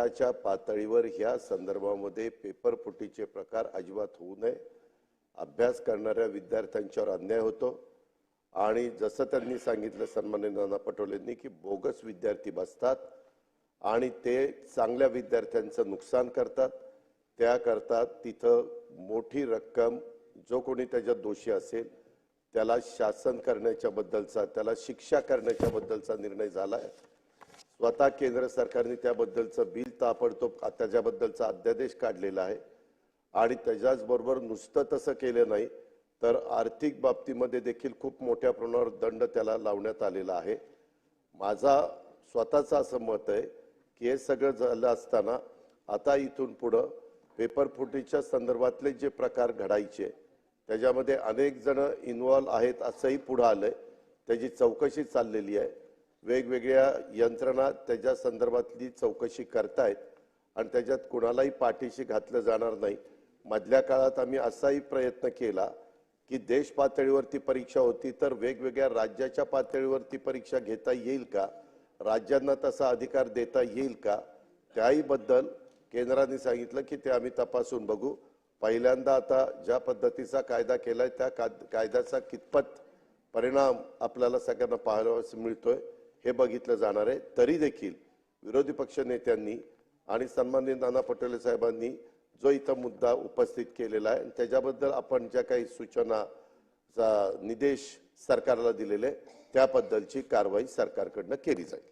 देशाच्या पातळीवर ह्या संदर्भामध्ये पेपरफुटीचे प्रकार अजिबात होऊ नये. अभ्यास करणाऱ्या विद्यार्थ्यांच्यावर अन्याय होतो. आणि जसं त्यांनी सांगितलं सन्मान्य नाना पटोलेंनी की बोगस विद्यार्थी बसतात आणि ते चांगल्या विद्यार्थ्यांचं नुकसान करतात. त्याकरता तिथं मोठी रक्कम जो कोणी त्याच्यात दोषी असेल त्याला शासन करण्याच्याबद्दलचा त्याला शिक्षा करण्याच्याबद्दलचा निर्णय झाला आहे स्वतः केंद्र सरकारने त्याबद्दलचं बिल ताबडतोब त्याच्याबद्दलचा अध्यादेश काढलेला आहे. आणि त्याच्याचबरोबर नुसतं तसं केलं नाही तर आर्थिक बाबतीमध्ये देखील खूप मोठ्या प्रमाणावर दंड त्याला लावण्यात आलेला आहे. माझा स्वतःचं असं मत आहे की हे सगळं झालं असताना आता इथून पुढं पेपर फुटीच्या संदर्भातले जे प्रकार घडायचे त्याच्यामध्ये अनेक जण इन्व्हॉल्व आहेत असंही पुढं आलंय. त्याची चौकशी चाललेली आहे. वेगवेगळ्या यंत्रणा त्याच्या संदर्भातली चौकशी करतायत आणि त्याच्यात कुणालाही पाठीशी घातलं जाणार नाही. मधल्या काळात आम्ही असाही प्रयत्न केला की देश पातळीवरती परीक्षा होती तर वेगवेगळ्या राज्याच्या पातळीवरती परीक्षा घेता येईल का? राज्यांना तसा अधिकार देता येईल का? त्याहीबद्दल केंद्राने सांगितलं की ते आम्ही तपासून बघू. पहिल्यांदा आता ज्या पद्धतीचा कायदा केलाय त्या कायद्याचा कितपत परिणाम आपल्याला सगळ्यांना पाहायला मिळतोय. हे बघितलं जाणार आहे. तरी देखील विरोधी पक्ष नेत्यांनी आणि सन्माननीय नाना पटोले साहेबांनी जो इथं मुद्दा उपस्थित केलेला आहे त्याच्याबद्दल आपण ज्या काही सूचना निदेश सरकारला दिलेले त्याबद्दलची कारवाई सरकारकडनं केली जाईल.